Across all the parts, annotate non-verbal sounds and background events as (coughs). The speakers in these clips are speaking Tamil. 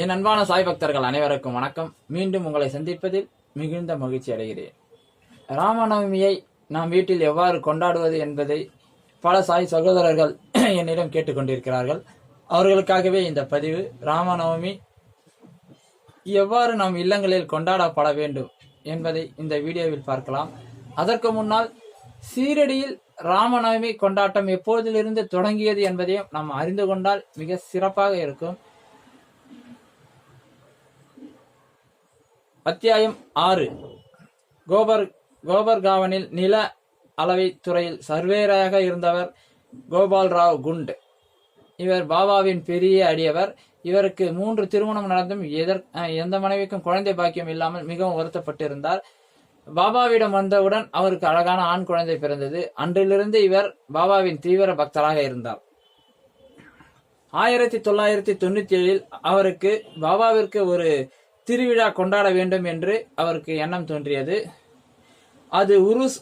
என் அன்பான சாய் பக்தர்கள் அனைவருக்கும் வணக்கம். மீண்டும் உங்களை சந்திப்பதில் மிகுந்த மகிழ்ச்சி அடைகிறேன். ராமநவமியை நாம் வீட்டில் எவ்வாறு கொண்டாடுவது என்பதை பல சாய் சகோதரர்கள் (clears throat) என்னிடம் கேட்டுக்கொண்டிருக்கிறார்கள் அவர்களுக்காகவே இந்த பதிவு ராமநவமி எவ்வாறு நம் இல்லங்களில் கொண்டாடப்பட வேண்டும் என்பதை இந்த வீடியோவில் பார்க்கலாம். அதற்கு முன்னால் சீரடியில் ராமநவமி கொண்டாட்டம் எப்போதிலிருந்து தொடங்கியது என்பதையும் நாம் அறிந்து கொண்டால் மிக சிறப்பாக இருக்கும். அத்தியாயம் ஆறு. கோபர் கோபர்காவனில் நில அளவை துறையில் சர்வேராக இருந்தவர் கோபால் ராவ் குண்ட். இவர் பாபாவின் பெரிய அடியவர். இவருக்கு மூன்று திருமணம் நடந்தும் எதற் எந்த மனைவிக்கும் குழந்தை பாக்கியம் இல்லாமல் மிகவும் வருத்தப்பட்டிருந்தார். பாபாவிடம் வந்தவுடன் அவருக்கு அழகான ஆண் குழந்தை பிறந்தது. அன்றிலிருந்து இவர் பாபாவின் தீவிர பக்தராக இருந்தார். ஆயிரத்தி தொள்ளாயிரத்தி தொண்ணூத்தி ஏழில் அவருக்கு பாபாவிற்கு ஒரு திருவிழா கொண்டாட வேண்டும் என்று அவருக்கு எண்ணம் தோன்றியது. அது உருஸ்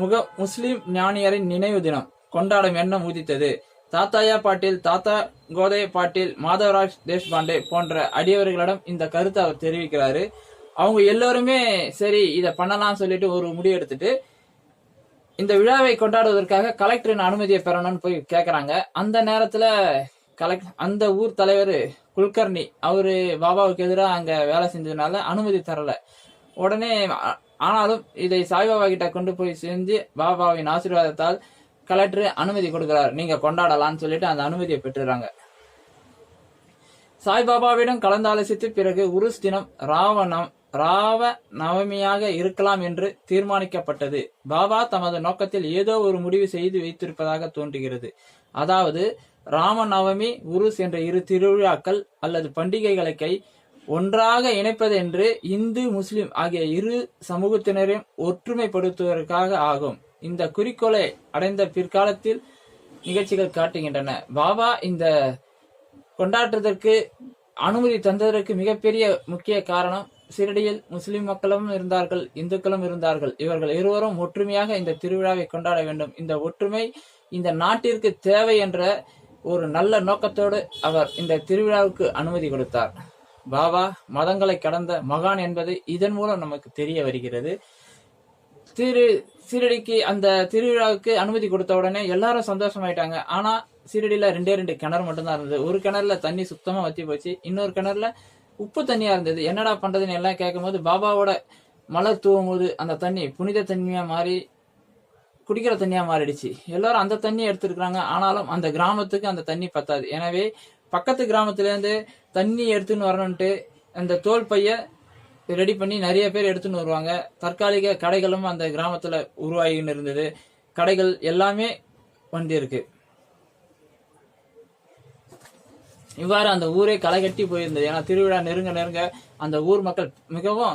முக முஸ்லிம் ஞானியரின் நினைவு தினம் கொண்டாடும் எண்ணம் உதித்தது தாத்தாயா பாட்டில் தாத்தா கோதைய பாட்டில் மாதவராஜ் தேஷ்பாண்டே போன்ற அடியவர்களிடம் இந்த கருத்தை அவர் தெரிவிக்கிறாரு. அவங்க எல்லோருமே சரி இதை பண்ணலாம் சொல்லிட்டு ஒரு முடிவு எடுத்துட்டு இந்த விழாவை கொண்டாடுவதற்காக கலெக்டரின் அனுமதியை பெறணும்னு போய் கேட்குறாங்க அந்த நேரத்தில் கலெக்ட் அந்த ஊர் தலைவர் குல்கர்னி அவரு பாபாவுக்கு எதிராக அங்க வேலை செஞ்சதுனால அனுமதி தரல. உடனே ஆனாலும் இதை சாய்பாபா கிட்ட கொண்டு போய் செஞ்சு பாபாவின் ஆசீர்வாதத்தால் கலெக்டர் அனுமதி கொடுக்கிறார். நீங்க கொண்டாடலாம்னு சொல்லிட்டு அந்த அனுமதியை பெற்றுறாங்க. சாய்பாபாவிடம் கலந்தாலோசித்து பிறகு உருஸ் தினம் ராவணம் ராவ நவமியாக இருக்கலாம் என்று தீர்மானிக்கப்பட்டது. பாபா தமது நோக்கத்தில் ஏதோ ஒரு முடிவு செய்து வைத்திருப்பதாக தோன்றுகிறது. அதாவது ராம நவமி உருஸ் என்ற இரு திருவிழாக்கள் அல்லது பண்டிகைகளை ஒன்றாக இணைப்பதென்று இந்து முஸ்லிம் ஆகிய இரு சமூகத்தினரையும் ஒற்றுமைப்படுத்துவதற்காக ஆகும். இந்த குறிக்கோளை அடைந்த பிற்காலத்தில் நிகழ்ச்சிகள் காட்டுகின்றன. பாபா இந்த கொண்டாட்டத்திற்கு அனுமதி தந்ததற்கு மிகப்பெரிய முக்கிய காரணம் சிரடியில் முஸ்லிம் மக்களும் இருந்தார்கள் இந்துக்களும் இருந்தார்கள். இவர்கள் இருவரும் ஒற்றுமையாக இந்த திருவிழாவை கொண்டாட வேண்டும். இந்த ஒற்றுமை இந்த நாட்டிற்கு தேவை என்ற ஒரு நல்ல நோக்கத்தோடு அவர் இந்த திருவிழாவுக்கு அனுமதி கொடுத்தார். பாபா மதங்களை கடந்த மகான் என்பது இதன் மூலம் நமக்கு தெரிய வருகிறது. திரு சீரடிக்கு அந்த திருவிழாவுக்கு அனுமதி கொடுத்த உடனே எல்லாரும் சந்தோஷமாயிட்டாங்க. ஆனா சீரடியில ரெண்டே ரெண்டு கிணறு மட்டும்தான் இருந்தது. ஒரு கிணறுல தண்ணி சுத்தமா வத்தி போச்சு. இன்னொரு கிணறுல உப்பு தண்ணியா இருந்தது. என்னடா பண்றதுன்னு எல்லாம் கேட்கும்போது பாபாவோட மலர் தூவும் போது அந்த தண்ணி புனித தண்ணியா மாறி குடிக்கிற தண்ணியா மாறிடுச்சு. எல்லாரும் அந்த தண்ணியை எடுத்துருக்குறாங்க. ஆனாலும் அந்த கிராமத்துக்கு அந்த தண்ணி பத்தாது. எனவே பக்கத்து கிராமத்துல இருந்து தண்ணி எடுத்துன்னு வரணும்ட்டு அந்த தோல் பைய ரெடி பண்ணி நிறைய பேர் எடுத்துன்னு வருவாங்க. தற்காலிக கடைகளும் அந்த கிராமத்துல உருவாகின்னு இருந்தது. கடைகள் எல்லாமே வந்து இருக்கு. இவ்வாறு அந்த ஊரே களை கட்டி போயிருந்தது. ஏன்னா திருவிழா நெருங்க நெருங்க அந்த ஊர் மக்கள் மிகவும்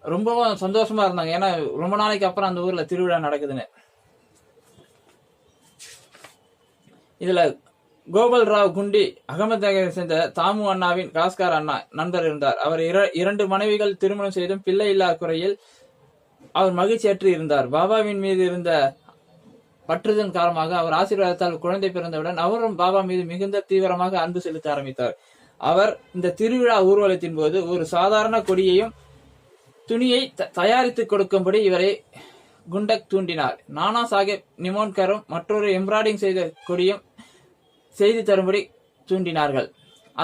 ரொம்பவும் சந்தோஷமா இருந்தாங்க. ஏன்னா ரொம்ப நாளைக்கு அப்புறம் அந்த ஊர்ல திருவிழா நடக்குதுன்னு. இதுல கோபால் ராவ் குண்டி அகமதுநகரை சேர்ந்த தாமு அண்ணாவின் காஸ்கார் அண்ணா நண்பர் இருந்தார். அவர் இர- இரண்டு மனைவிகள் திருமணம் செய்தும் பிள்ளை இல்லா குறையில் அவர் மகிழ்ச்சியற்று இருந்தார். பாபாவின் மீது இருந்த பற்றுதன் காரணமாக அவர் ஆசீர்வாதத்தால் குழந்தை பிறந்தவுடன் அவரும் பாபா மீது மிகுந்த தீவிரமாக அன்பு செலுத்த ஆரம்பித்தார். அவர் இந்த திருவிழா ஊர்வலத்தின் போது ஒரு சாதாரண கொடியையும் துணியை த- தயாரித்து கொடுக்கும்படி இவரை குண்டக் தூண்டினார். நானா சாஹேப் நிமோன்கரும் மற்றொரு எம்ப்ராய்டிங் செய்த கொடியும் செய்தி தரும்படி தூண்டினார்கள்.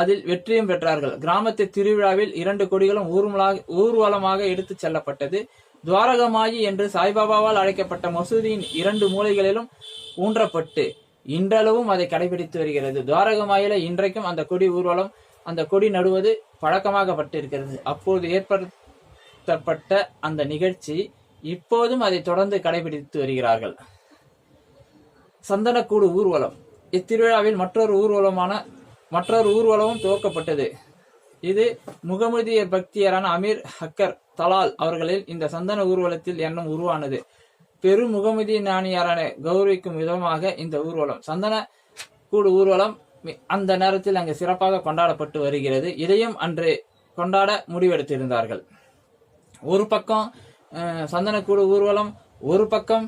அதில் வெற்றியும் பெற்றார்கள். கிராமத்து திருவிழாவில் இரண்டு கொடிகளும் ஊர்மலாக ஊர்வலமாக எடுத்துச் செல்லப்பட்டது. துவாரகமாயி என்று சாய்பாபாவால் அழைக்கப்பட்ட மசூதியின் இரண்டு மூலைகளிலும் ஊன்றப்பட்டு இன்றளவும் அதை கடைபிடித்து வருகிறது. துவாரகமாயில இன்றைக்கும் அந்த கொடி ஊர்வலம் அந்த கொடி நடுவது பழக்கமாகப்பட்டிருக்கிறது. அப்போது ஏற்படுத்தப்பட்ட அந்த நிகழ்ச்சி இப்போதும் அதை தொடர்ந்து கடைபிடித்து வருகிறார்கள். சந்தனக்கூடு ஊர்வலம். இத்திருவிழாவில் மற்றொரு ஊர்வலமான மற்றொரு ஊர்வலமும் துவக்கப்பட்டது. இது முகமதியர் பக்தியரான அமீர் ஹக்கர் தலால் அவர்களில் இந்த சந்தன ஊர்வலத்தில் எண்ணம் உருவானது. பெரும் முகமதி ஞானியாரான கௌரவிக்கும் விதமாக இந்த ஊர்வலம் சந்தன கூடு ஊர்வலம் அந்த நேரத்தில் அங்கு சிறப்பாக கொண்டாடப்பட்டு வருகிறது. இதையும் அன்று கொண்டாட முடிவெடுத்திருந்தார்கள். ஒரு பக்கம் சந்தனக்கூடு ஊர்வலம் ஒரு பக்கம்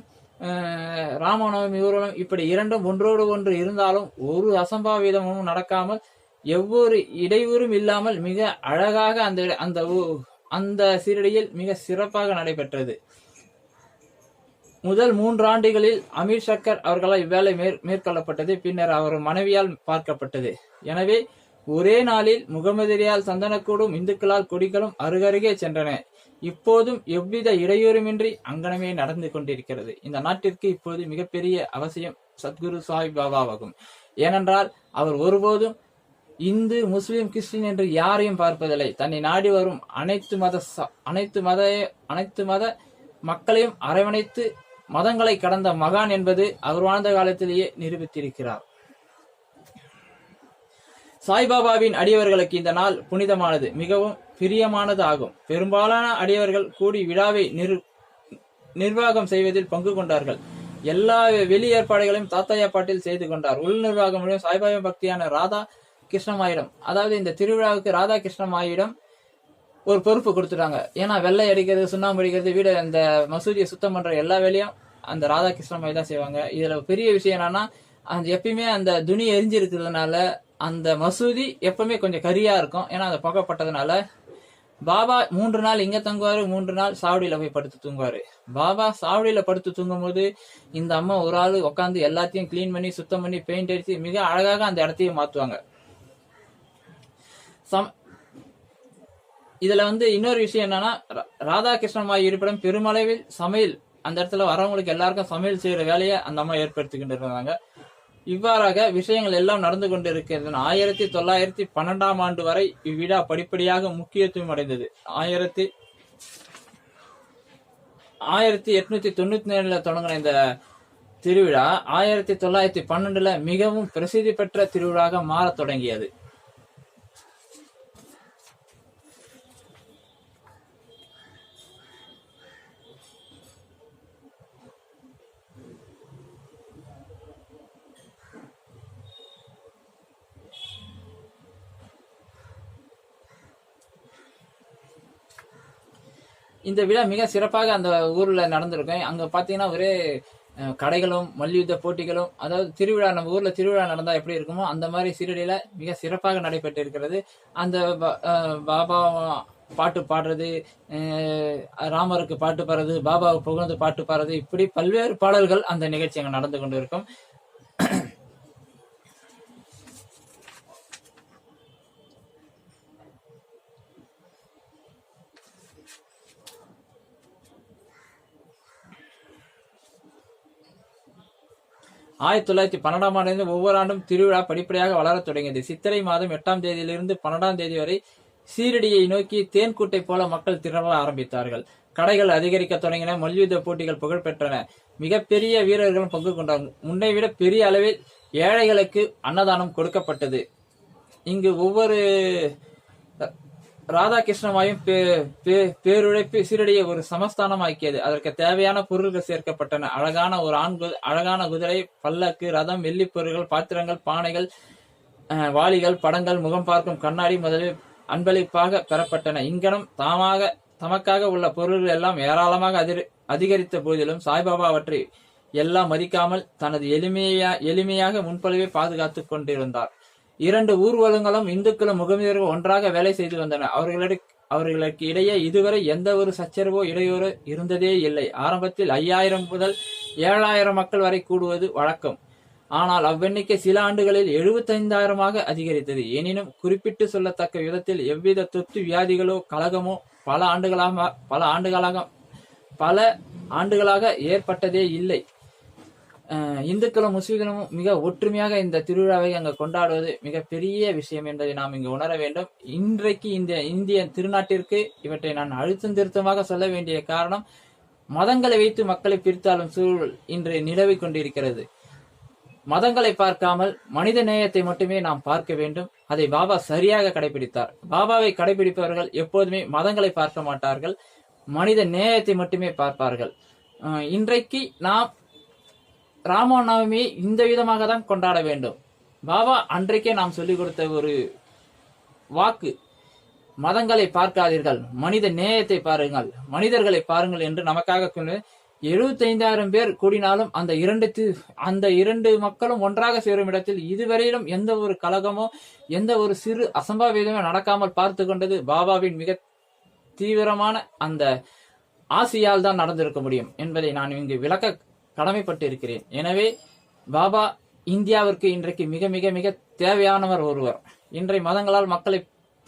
ராமநவமி ஊர்வலம் இப்படி இரண்டும் ஒன்றோடு ஒன்று இருந்தாலும் ஒரு அசம்பாவிதமும் நடக்காமல் எவ்வொரு இடையூறும் இல்லாமல் மிக அழகாக அந்த அந்த அந்த சீரடியில் மிக சிறப்பாக நடைபெற்றது. முதல் மூன்று ஆண்டுகளில் அமீர் சக்கர் அவர்களால் இவ்வேலை மேற் மேற்கொள்ளப்பட்டது. பின்னர் அவர் மனைவியால் பார்க்கப்பட்டது. எனவே ஒரே நாளில் முகமதிரியால் சந்தனக்கூடும் இந்துக்களால் கொடிகளும் அருகருகே சென்றன. இப்போதும் எவ்வித இடையூறுமின்றி அங்கனமே நடந்து கொண்டிருக்கிறது. இந்த நாட்டிற்கு இப்போது மிகப்பெரிய அவசியம் சத்குரு சாஹிப் பாபாவாகும். ஏனென்றால் அவர் ஒருபோதும் இந்து முஸ்லிம் கிறிஸ்டின் என்று யாரையும் பார்ப்பதில்லை. தன்னை நாடி வரும் அனைத்து மத ச- அனைத்து மத அனைத்து மத மக்களையும் அரவணைத்து மதங்களை கடந்த மகான் என்பது அவர் வாழ்ந்த காலத்திலேயே நிரூபித்திருக்கிறார். சாய்பாபாவின் அடியவர்களுக்கு இந்த நாள் புனிதமானது மிகவும் பிரியமானது ஆகும் பெரும்பாலான அடியவர்கள் கூடி விழாவை நிர் நிர்வாகம் செய்வதில் பங்கு கொண்டார்கள். எல்லா வெளி ஏற்பாடுகளையும் தாத்தாயா பாட்டில் செய்து கொண்டார். உள் நிர்வாகம் மூலம் சாய்பாபா பக்தியான ராதா கிருஷ்ணமாயிடம் அதாவது இந்த திருவிழாவுக்கு ராதா கிருஷ்ணமாயிடம் ஒரு பொறுப்பு கொடுத்துட்டாங்க. ஏன்னா வெள்ளை அடிக்கிறது சுண்ணாம்பு அடிக்கிறது வீடு அந்த மசூதியை சுத்தம் பண்ற எல்லா வேலையும் அந்த ராதாகிருஷ்ணமாயி தான் செய்வாங்க. இதுல பெரிய விஷயம் என்னன்னா அந்த எப்பயுமே அந்த துணி எரிஞ்சிருக்கிறதுனால அந்த மசூதி எப்பவுமே கொஞ்சம் கரியா இருக்கும். ஏன்னா அதை புகைப்பட்டதுனால பாபா மூன்று நாள் இங்க தங்குவாரு மூன்று நாள் சாவடியில போய் படுத்து தூங்குவாரு. பாபா சாவடியில படுத்து தூங்கும் போது இந்த அம்மா ஒரு ஆள் உட்காந்து எல்லாத்தையும் கிளீன் பண்ணி சுத்தம் பண்ணி பெயிண்ட் அடிச்சு மிக அழகாக அந்த இடத்தையும் மாத்துவாங்க. சம் இதுல வந்து இன்னொரு விஷயம் என்னன்னா ரா- ராதாகிருஷ்ணமாய் இருப்பிடம் பெருமளவில் சமையல் அந்த இடத்துல வரவங்களுக்கு எல்லாருக்கும் சமையல் செய்யற வேலையை அந்த அம்மா ஏற்படுத்திக்கிட்டு இருந்தாங்க. இவ்வாறாக விஷயங்கள் எல்லாம் நடந்து கொண்டிருக்கிறது ஆயிரத்தி தொள்ளாயிரத்தி பன்னெண்டாம் ஆண்டு வரை இவ்விழா படிப்படியாக முக்கியத்துவம் அடைந்தது. ஆயிரத்தி ஆயிரத்தி எட்நூத்தி தொண்ணூத்தி ஏழுல தொடங்கின இந்த திருவிழா ஆயிரத்தி தொள்ளாயிரத்தி பன்னெண்டுல மிகவும் பிரசித்தி பெற்ற திருவிழாக மாறத் தொடங்கியது. இந்த விழா மிக சிறப்பாக அந்த ஊர்ல நடந்திருக்கும். அங்க பாத்தீங்கன்னா ஒரே கடைகளும் மல்யுத்த போட்டிகளும் அதாவது திருவிழா நம்ம ஊர்ல திருவிழா நடந்தா எப்படி இருக்குமோ அந்த மாதிரி சீரடியில மிக சிறப்பாக நடைபெற்று இருக்கிறது. அந்த பாபா பாட்டு பாடுறது ராமருக்கு பாட்டு பாடுறது பாபாவுக்கு புகழ்ந்து பாட்டு பாடுறது இப்படி பல்வேறு பாடல்கள் அந்த நிகழ்ச்சி அங்கே நடந்து கொண்டு இருக்கும் ஆயிரத்தி தொள்ளாயிரத்தி பன்னெண்டாம் ஆண்டிலிருந்து ஒவ்வொரு ஆண்டும் திருவிழா படிப்படியாக வளரத் தொடங்கியது. சித்திரை மாதம் எட்டாம் தேதியிலிருந்து பன்னெண்டாம் தேதி வரை சீரடியை நோக்கி தேன்கூட்டை போல மக்கள் திரள ஆரம்பித்தார்கள். கடைகள் அதிகரிக்க தொடங்கின. மல்யுத்த போட்டிகள் புகழ் பெற்றன மிகப்பெரிய வீரர்களும் பங்கு கொண்டாங்க முன்னை விட பெரிய அளவில் ஏழைகளுக்கு அன்னதானம் கொடுக்கப்பட்டது. இங்கு ஒவ்வொரு ராதாகிருஷ்ணமாயும் பே- பே- பேருழைப்பு சீரடியை ஒரு சமஸ்தானம் ஆக்கியது அதற்கு தேவையான பொருள்கள் சேர்க்கப்பட்டன. அழகான ஒரு ஆண் அழகான குதிரை பல்லக்கு ரதம் வெள்ளிப் பொருட்கள் பாத்திரங்கள் பானைகள் வாளிகள் படங்கள் முகம் பார்க்கும் கண்ணாடி முதலில் அன்பளிப்பாக பெறப்பட்டன. இங்கனம் தாமாக தமக்காக உள்ள பொருள்கள் எல்லாம் ஏராளமாக அதிர் அதிகரித்த போதிலும் சாய்பாபா அவற்றை எல்லாம் மதிக்காமல் தனது எளிமையா எளிமையாக முன்பொழுவே பாதுகாத்துக் கொண்டிருந்தார். இரண்டு ஊர்வலங்களும் இந்துக்களும் முகமதியர்கள் ஒன்றாக வேலை செய்து வந்தனர் அவர்களுக்கு அவர்களுக்கு இடையே இதுவரை எந்த ஒரு சச்சரவோ இடையூறு இருந்ததே இல்லை. ஆரம்பத்தில் ஐயாயிரம் முதல் ஏழாயிரம் மக்கள் வரை கூடுவது வழக்கம். ஆனால் அவ்வெண்ணிக்கை சில ஆண்டுகளில் எழுபத்தைந்தாயிரமாக அதிகரித்தது. எனினும் குறிப்பிட்டு சொல்லத்தக்க விதத்தில் எவ்வித தொத்து வியாதிகளோ கழகமோ பல ஆண்டுகளாக பல ஆண்டுகளாக பல ஆண்டுகளாக ஏற்பட்டதே இல்லை. இந்துக்களும் முஸ்லிம்களும் மிக ஒற்றுமையாக இந்த திருவிழாவை அங்கு கொண்டாடுவது மிக பெரிய விஷயம் என்பதை நாம் இங்கு உணர வேண்டும். இன்றைக்கு இந்த இந்திய திருநாட்டிற்கு இவற்றை நான் அழுத்தம் திருத்தமாக சொல்ல வேண்டிய காரணம் மதங்களை வைத்து மக்களை பிரித்தாலும் சூழல் இன்று நிலவிக் கொண்டிருக்கிறது. மதங்களை பார்க்காமல் மனித நேயத்தை மட்டுமே நாம் பார்க்க வேண்டும். அதை பாபா சரியாக கடைபிடித்தார். பாபாவை கடைபிடிப்பவர்கள் எப்போதுமே மதங்களை பார்க்க மாட்டார்கள். மனித நேயத்தை மட்டுமே பார்ப்பார்கள். இன்றைக்கு நாம் ராமநவமியை இந்த விதமாக தான் கொண்டாட வேண்டும். பாபா அன்றைக்கே நாம் சொல்லிக் கொடுத்த ஒரு வாக்கு. மதங்களை பார்க்காதீர்கள். மனித நேயத்தை பாருங்கள். மனிதர்களை பாருங்கள் என்று நமக்காக எழுபத்தைந்தாயிரம் பேர் கூடினாலும் அந்த இரண்டு அந்த இரண்டு மக்களும் ஒன்றாக சேரும் இடத்தில் இதுவரையிலும் எந்த ஒரு கழகமோ எந்த ஒரு சிறு அசம்பாவிதமோ நடக்காமல் பார்த்து கொண்டது பாபாவின் மிக தீவிரமான அந்த ஆசையால் தான் நடந்திருக்க முடியும் என்பதை நான் இங்கு விளக்க கடமைப்பட்டு இருக்கிறேன் எனவே பாபா இந்தியாவிற்கு இன்றைக்கு மிக மிக மிக தேவையானவர் ஒருவர். இன்றைய மதங்களால் மக்களை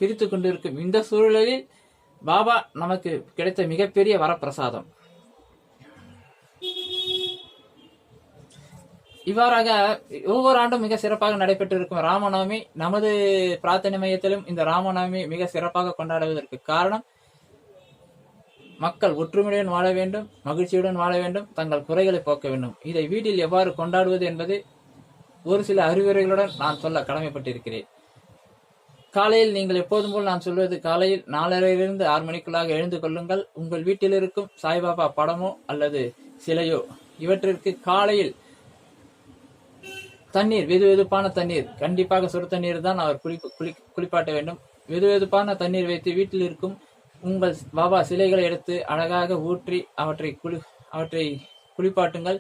பிரித்து கொண்டிருக்கும் இந்த சூழலில் பாபா நமக்கு கிடைத்த மிகப்பெரிய வரப்பிரசாதம். இவ்வாறாக ஒவ்வொரு ஆண்டும் மிக சிறப்பாக நடைபெற்று இருக்கும் ராமநவமி நமது பிரார்த்தனை மையத்திலும் இந்த ராமநவமி மிக சிறப்பாக கொண்டாடுவதற்கு காரணம் மக்கள் ஒற்றுமையுடன் வாழ வேண்டும் மகிழ்ச்சியுடன் வாழ வேண்டும் தங்கள் குறைகளை போக்க வேண்டும். இதை வீட்டில் எவ்வாறு கொண்டாடுவது என்பது ஒரு சில அறிவுரைகளுடன் நான் சொல்ல கடமைப்பட்டிருக்கிறேன். காலையில் நீங்கள் எப்போதும் போல் நான் சொல்வது காலையில் நாலரையிலிருந்து ஆறு மணிக்குள்ளாக எழுந்து கொள்ளுங்கள். உங்கள் வீட்டில் இருக்கும் சாய்பாபா படமோ அல்லது சிலையோ இவற்றிற்கு காலையில் தண்ணீர் வெது வெதுப்பான தண்ணீர் கண்டிப்பாக சுடு தண்ணீர் தான் அவர் குளி குளி குளிப்பாட்ட வேண்டும். வெது வெதுப்பான தண்ணீர் வைத்து வீட்டில் இருக்கும் உங்கள் பாபா சிலைகளை எடுத்து அழகாக ஊற்றி அவற்றை குளி அவற்றை குளிப்பாட்டுங்கள்.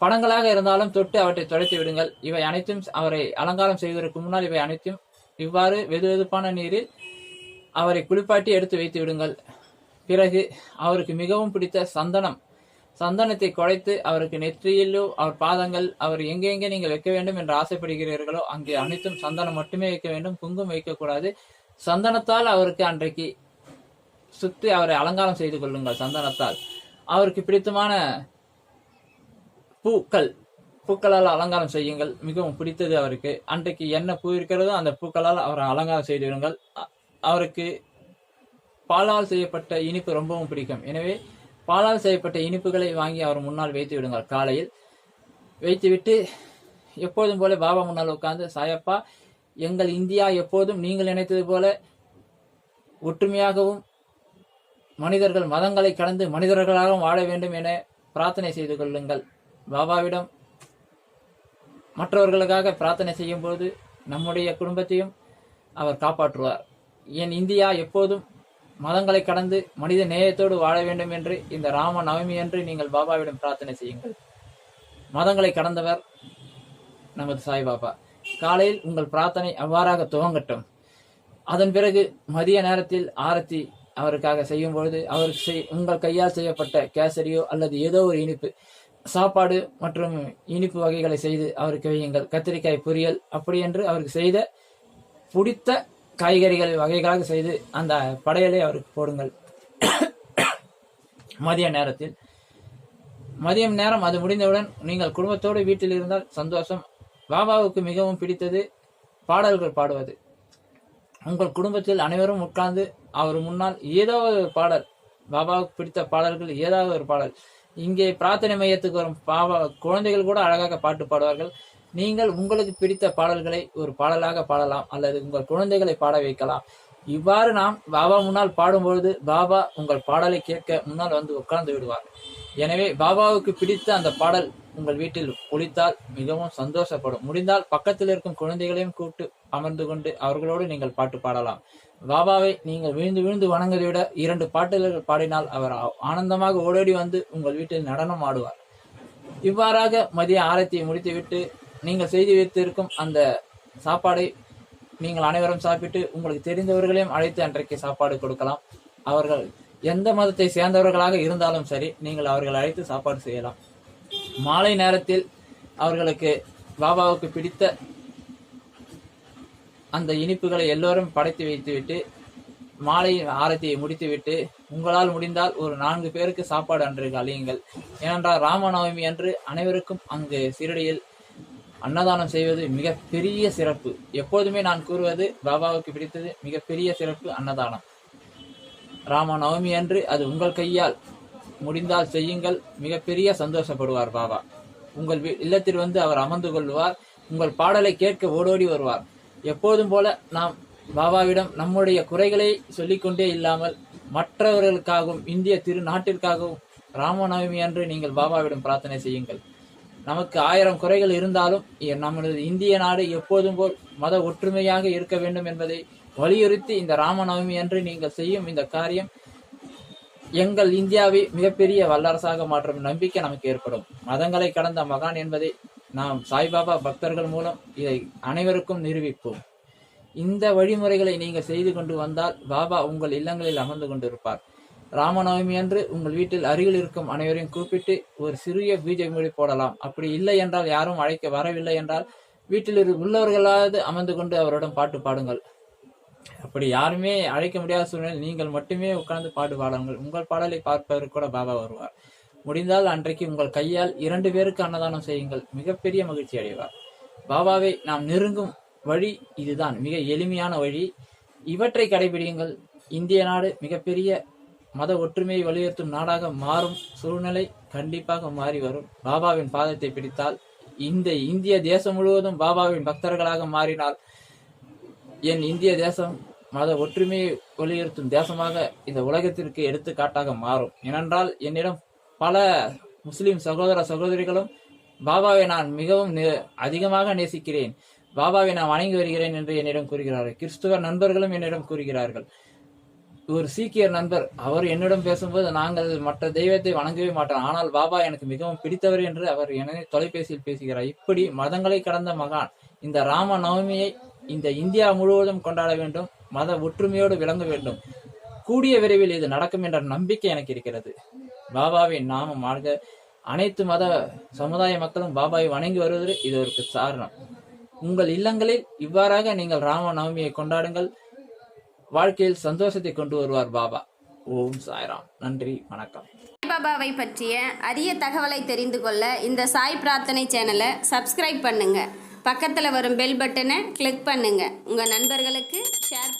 படங்களாக இருந்தாலும் தொட்டு அவற்றை துடைத்து விடுங்கள். இவை அனைத்தும் அவரை அலங்காரம் செய்வதற்கு முன்னால் இவை அனைத்தும் இவ்வாறு வெது வெதுப்பான நீரில் அவரை குளிப்பாட்டி எடுத்து வைத்து விடுங்கள். பிறகு அவருக்கு மிகவும் பிடித்த சந்தனம். சந்தனத்தை குழைத்து அவருக்கு நெற்றியிலோ அவர் பாதங்கள் அவர் எங்கெங்கே நீங்கள் வைக்க வேண்டும் என்று ஆசைப்படுகிறீர்களோ அங்கே அனைத்தும் சந்தனம் மட்டுமே வைக்க வேண்டும் குங்குமம் வைக்கக்கூடாது. சந்தனத்தால் அவருக்கு அன்றைக்கு சுற்றி அவரை அலங்காரம் செய்து கொள்ளுங்கள் சந்தனத்தால். அவருக்கு பிடித்தமான பூக்கள் பூக்களால் அலங்காரம் செய்யுங்கள். மிகவும் பிடித்தது அவருக்கு. அன்றைக்கு என்ன பூ இருக்கிறதோ அந்த பூக்களால் அவரை அலங்காரம் செய்து விடுங்கள். அவருக்கு பாலால் செய்யப்பட்ட இனிப்பு ரொம்பவும் பிடிக்கும். எனவே பாலால் செய்யப்பட்ட இனிப்புகளை வாங்கி அவர் முன்னால் வைத்து விடுங்கள். காலையில் வைத்துவிட்டு எப்போதும் போல பாபா முன்னால் உட்கார்ந்து சாயப்பா எங்கள் இந்தியா எப்போதும் நீங்கள் நினைத்தது போல ஒற்றுமையாகவும் மனிதர்கள் மதங்களை கடந்து மனிதர்களாகவும் வாழ வேண்டும் என பிரார்த்தனை செய்து கொள்ளுங்கள். பாபாவிடம் மற்றவர்களுக்காக பிரார்த்தனை செய்யும் போது நம்முடைய குடும்பத்தையும் அவர் காப்பாற்றுவார். என் இந்தியா எப்போதும் மதங்களை கடந்து மனித நேயத்தோடு வாழ வேண்டும் என்று இந்த ராம நவமி அன்று நீங்கள் பாபாவிடம் பிரார்த்தனை செய்யுங்கள். மதங்களை கடந்தவர் நமது சாய்பாபா காலையில் உங்கள் பிரார்த்தனை அவ்வாறாக துவங்கட்டும். அதன் பிறகு மதிய நேரத்தில் ஆரத்தி அவருக்காக செய்யும் பொழுது அவருக்கு செய் உங்கள் கையால் செய்யப்பட்ட கேசரியோ அல்லது ஏதோ ஒரு இனிப்பு சாப்பாடு மற்றும் இனிப்பு வகைகளை செய்து அவருக்கு வையுங்கள். கத்திரிக்காய் பொரியல் அப்படி என்று அவருக்கு செய்த பிடித்த காய்கறிகள் வகைகளாக செய்து அந்த படையலை அவருக்கு போடுங்கள். (coughs) மதிய நேரத்தில் மதியம் நேரம் அது முடிந்தவுடன் நீங்கள் குடும்பத்தோடு வீட்டில் இருந்தால் சந்தோஷம். பாபாவுக்கு மிகவும் பிடித்தது பாடல்கள் பாடுவது. உங்கள் குடும்பத்தில் அனைவரும் உட்கார்ந்து அவர் முன்னால் ஏதோ ஒரு பாடல் பாபாவுக்கு பிடித்த பாடல்கள் ஏதாவது ஒரு பாடல். இங்கே பிரார்த்தனை மையத்துக்கு வரும் பாபா குழந்தைகள் கூட அழகாக பாட்டு பாடுவார்கள். நீங்கள் உங்களுக்கு பிடித்த பாடல்களை ஒரு பாடலாக பாடலாம் அல்லது உங்கள் குழந்தைகளை பாட வைக்கலாம். இவ்வாறு நாம் பாபா முன்னால் பாடும்பொழுது பாபா உங்கள் பாடலை கேட்க முன்னால் வந்து உட்கார்ந்து விடுவார். எனவே பாபாவுக்கு பிடித்த அந்த பாடல் உங்கள் வீட்டில் ஒழித்தால் மிகவும் சந்தோஷப்படும். முடிந்தால் பக்கத்தில் இருக்கும் குழந்தைகளையும் கூப்பிட்டு அமர்ந்து கொண்டு அவர்களோடு நீங்கள் பாட்டு பாடலாம். பாபாவை நீங்கள் விழுந்து விழுந்து வணங்கதை விட இரண்டு பாட்டுகள் பாடினால் அவர் ஆ- ஆனந்தமாக ஓடோடி வந்து உங்கள் வீட்டில் நடனம் ஆடுவார். இவ்வாறாக மதிய ஆரத்தியை முடித்துவிட்டு நீங்கள் செய்து வைத்திருக்கும் அந்த சாப்பாடை நீங்கள் அனைவரும் சாப்பிட்டு உங்களுக்கு தெரிந்தவர்களையும் அழைத்து அன்றைக்கு சாப்பாடு கொடுக்கலாம். அவர்கள் எந்த மதத்தை சேர்ந்தவர்களாக இருந்தாலும் சரி நீங்கள் அவர்கள் அழைத்து சாப்பாடு செய்யலாம். மாலை நேரத்தில் அவர்களுக்கு பாபாவுக்கு பிடித்த அந்த இனிப்புகளை எல்லோரும் படைத்து வைத்துவிட்டு மாலையின் ஆரத்தியை முடித்துவிட்டு உங்களால் முடிந்தால் ஒரு நான்கு பேருக்கு சாப்பாடு அன்று அழியுங்கள். ஏனென்றால் ராமநவமி அன்று அனைவருக்கும் அங்கு சீரடியில் அன்னதானம் செய்வது மிகப்பெரிய சிறப்பு. எப்போதுமே நான் கூறுவது பாபாவுக்கு பிடித்தது மிகப்பெரிய சிறப்பு அன்னதானம். ராமநவமி அன்று அது உங்கள் கையால் முடிந்தால் செய்யுங்கள் மிகப்பெரிய சந்தோஷப்படுவார் பாபா. உங்கள் இல்லத்தில் வந்து அவர் அமர்ந்து கொள்வார் உங்கள் பாடலை கேட்க ஓடோடி வருவார். எப்போதும் போல நாம் பாபாவிடம் நம்முடைய குறைகளை சொல்லிக்கொண்டே இல்லாமல் மற்றவர்களுக்காகவும் இந்திய திருநாட்டிற்காகவும் ராமநவமி அன்று நீங்கள் பாபாவிடம் பிரார்த்தனை செய்யுங்கள். நமக்கு ஆயிரம் குறைகள் இருந்தாலும் நமது இந்திய நாடு எப்போதும் போல் மத ஒற்றுமையாக இருக்க வேண்டும் என்பதை வலியுறுத்தி இந்த ராமநவமி அன்று நீங்கள் செய்யும் இந்த காரியம் எங்கள் இந்தியாவை மிகப்பெரிய வல்லரசாக மாற்றும் நம்பிக்கை நமக்கு ஏற்படும். மதங்களை கடந்த மகான் என்பதை நாம் சாய்பாபா பக்தர்கள் மூலம் இதை அனைவருக்கும் நிரூபிப்போம். இந்த வழிமுறைகளை நீங்கள் செய்து கொண்டு வந்தால் பாபா உங்கள் இல்லங்களில் அமர்ந்து கொண்டிருப்பார். ராமநவமி அன்று உங்கள் வீட்டில் அருகில் இருக்கும் அனைவரையும் கூப்பிட்டு ஒரு சிறிய பீஜ மொழி போடலாம். அப்படி இல்லை என்றால் யாரும் அழைக்க வரவில்லை என்றால் வீட்டில் இரு- உள்ளவர்களாவது அமர்ந்து கொண்டு அவரிடம் பாட்டு பாடுங்கள். அப்படி யாருமே அழைக்க முடியாத சூழ்நிலை நீங்கள் மட்டுமே உட்கார்ந்து பாட்டு பாடுங்கள். உங்கள் பாடலை பார்ப்பவர் கூட பாபா வருவார். முடிந்தால் அன்றைக்கு உங்கள் கையால் இரண்டு பேருக்கு அன்னதானம் செய்யுங்கள். மிகப்பெரிய மகிழ்ச்சி அடைவார். பாபாவை நாம் நெருங்கும் வழி இதுதான். மிக எளிமையான வழி. இவற்றை கடைபிடியுங்கள். இந்திய நாடு மிகப்பெரிய மத ஒற்றுமையை வலியுறுத்தும் நாடாக மாறும். சூழ்நிலை கண்டிப்பாக மாறி வரும். பாபாவின் பாதத்தை பிடித்தால் இந்த இந்திய தேசம் முழுவதும் பாபாவின் பக்தர்களாக மாறினால் என் இந்திய தேசம் மத ஒற்றுமையை வலியுறுத்தும் தேசமாக இந்த உலகத்திற்கு எடுத்துக்காட்டாக மாறும். ஏனென்றால் என்னிடம் பல முஸ்லிம் சகோதர சகோதரிகளும் பாபாவை நான் மிகவும் நே- அதிகமாக நேசிக்கிறேன். பாபாவை நான் வணங்கி வருகிறேன் என்று என்னிடம் கூறுகிறார்கள். கிறிஸ்துவ நண்பர்களும் என்னிடம் கூறுகிறார்கள். ஒரு சீக்கியர் நண்பர் அவர் என்னிடம் பேசும்போது நாங்கள் மற்ற தெய்வத்தை வணங்கவே மாட்டோம். ஆனால் பாபா எனக்கு மிகவும் பிடித்தவர் என்று அவர் என்னை தொலைபேசியில் பேசுகிறார். இப்படி மதங்களை கடந்த மகான் இந்த ராம நவமியை இந்த இந்தியா முழுவதும் கொண்டாட வேண்டும் மத ஒற்றுமையோடு விளங்க வேண்டும். கூடிய விரைவில் இது நடக்கும் என்ற நம்பிக்கை எனக்கு இருக்கிறது. பாபாவின் நாமம் வாழ்க. அனைத்து மத சமுதாய மக்களும் பாபாவை வணங்கி வருவது இது ஒரு காரணம் உங்கள் இல்லங்களில் இவ்வாறாக நீங்கள் ராம நவமியை கொண்டாடுங்கள். வாழ்க்கையில் சந்தோஷத்தை கொண்டு வருவார் பாபா. ஓம் சாய்ராம். நன்றி வணக்கம். பாபாவை பற்றிய அரிய தகவலை தெரிந்து கொள்ள இந்த சாய் பிரார்த்தனை சேனலை சப்ஸ்கிரைப் பண்ணுங்க. பக்கத்தில் வரும் பெல் பட்டனை கிளிக் பண்ணுங்க. உங்கள் நண்பர்களுக்கு ஷேர்